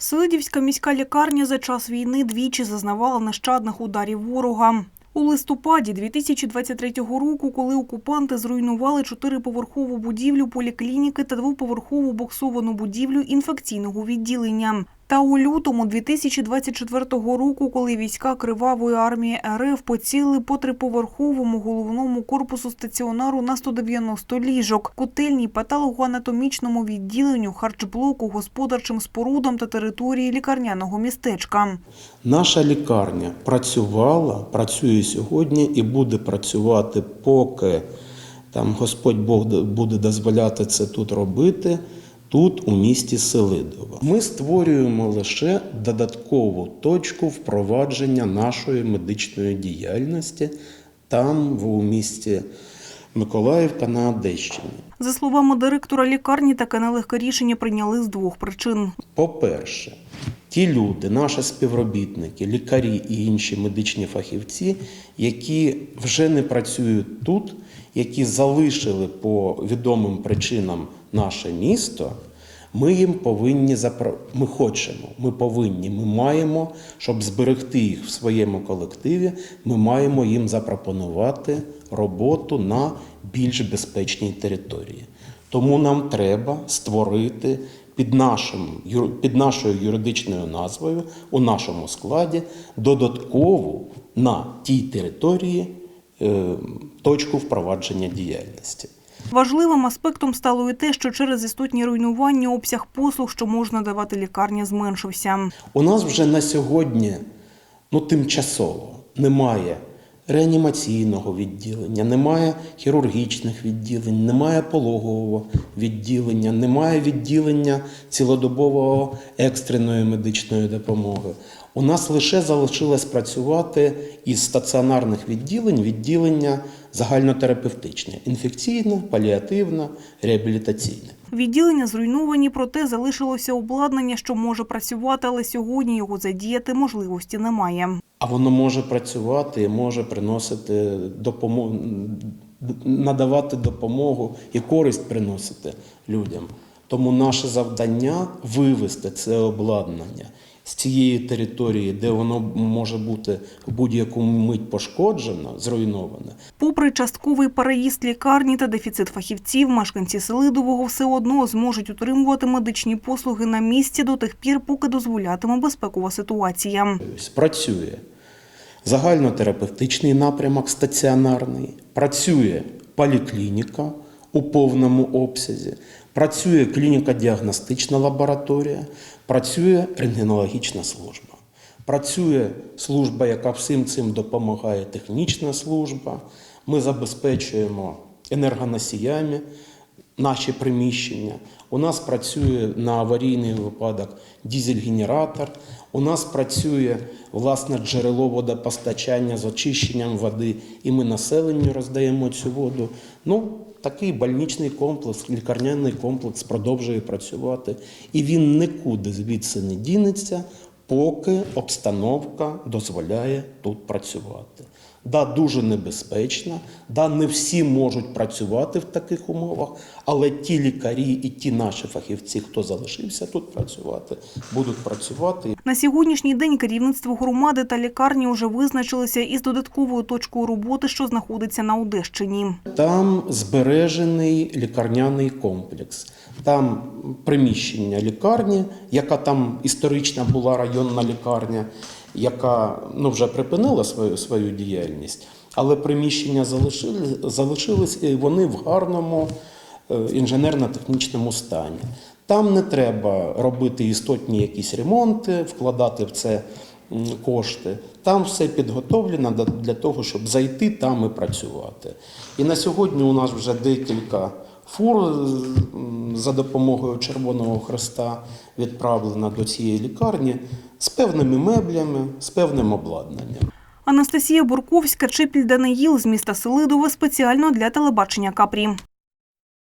Селидівська міська лікарня за час війни двічі зазнавала нещадних ударів ворога. У листопаді 2023 року, коли окупанти зруйнували чотириповерхову будівлю поліклініки та двоповерхову боксовану будівлю інфекційного відділення. Та у лютому 2024 року, коли війська Кривавої армії РФ поцілили по триповерховому головному корпусу стаціонару на 190 ліжок, котельній патологоанатомічному відділенню, харчблоку, господарчим спорудам та території лікарняного містечка. Наша лікарня працювала, працює сьогодні і буде працювати, поки там Господь Бог буде дозволяти це тут робити. Тут, у місті Селидово, ми створюємо лише додаткову точку впровадження нашої медичної діяльності там, в- місті Миколаївка на Одещині. За словами директора лікарні, таке нелегке рішення прийняли з двох причин. По-перше, ті люди, наші співробітники, лікарі і інші медичні фахівці, які вже не працюють тут, які залишили по відомим причинам наше місто, ми їм повинні запро... Ми хочемо, ми повинні, ми маємо, щоб зберегти їх в своєму колективі, ми маємо їм запропонувати роботу на більш безпечній території. Тому нам треба створити під, нашим, під нашою юридичною назвою у нашому складі додаткову на тій території е, точку впровадження діяльності. Важливим аспектом стало і те, що через істотні руйнування обсяг послуг, що можна давати лікарні, зменшився. У нас вже на сьогодні ну, тимчасово немає реанімаційного відділення, немає хірургічних відділень, немає пологового відділення, немає відділення цілодобового екстреної медичної допомоги. У нас лише залишилось працювати із стаціонарних відділень відділення загальнотерапевтичне, інфекційне, паліативне, реабілітаційне. Відділення зруйновані, проте залишилося обладнання, що може працювати, але сьогодні його задіяти можливості немає. А воно може працювати може приносити допомогу, надавати допомогу і користь приносити людям. Тому наше завдання вивести це обладнання з цієї території, де воно може бути в будь-яку мить пошкоджено, зруйноване, Попри частковий переїзд лікарні та дефіцит фахівців, мешканці Селидового все одно зможуть утримувати медичні послуги на місці до тих пір, поки дозволятиме безпекова ситуація. Працює загальнотерапевтичний напрямок стаціонарний, працює поліклініка у повному обсязі, працює клініко-діагностична лабораторія, працює рентгенологічна служба. Працює служба, яка всім цим допомагає, технічна служба. Ми забезпечуємо енергоносіями наші приміщення. У нас працює на аварійний випадок дізель-генератор. У нас працює власне джерело водопостачання з очищенням води, і ми населенню роздаємо цю воду. Ну, такий больничний комплекс, лікарняний комплекс продовжує працювати. І він нікуди звідси не дінеться, поки обстановка дозволяє тут працювати. Да, дуже небезпечно, да, не всі можуть працювати в таких умовах, але ті лікарі і ті наші фахівці, хто залишився тут працювати, будуть працювати. На сьогоднішній день керівництво громади та лікарні вже визначилися із додатковою точкою роботи, що знаходиться на Одещині. Там збережений лікарняний комплекс. Там приміщення лікарні, яка там історична була районна лікарня, яка ну, вже припинила свою, свою діяльність, але приміщення залишили, залишились і вони в гарному е, інженерно-технічному стані. Там не треба робити істотні якісь ремонти, вкладати в це кошти. Там все підготовлено для того, щоб зайти там і працювати. І на сьогодні у нас вже декілька фур за допомогою Червоного Хреста відправлено до цієї лікарні з певними меблями, з певним обладнанням. Анастасія Бурковська, Чепіль Даниїл з міста Селидове спеціально для телебачення Капрі.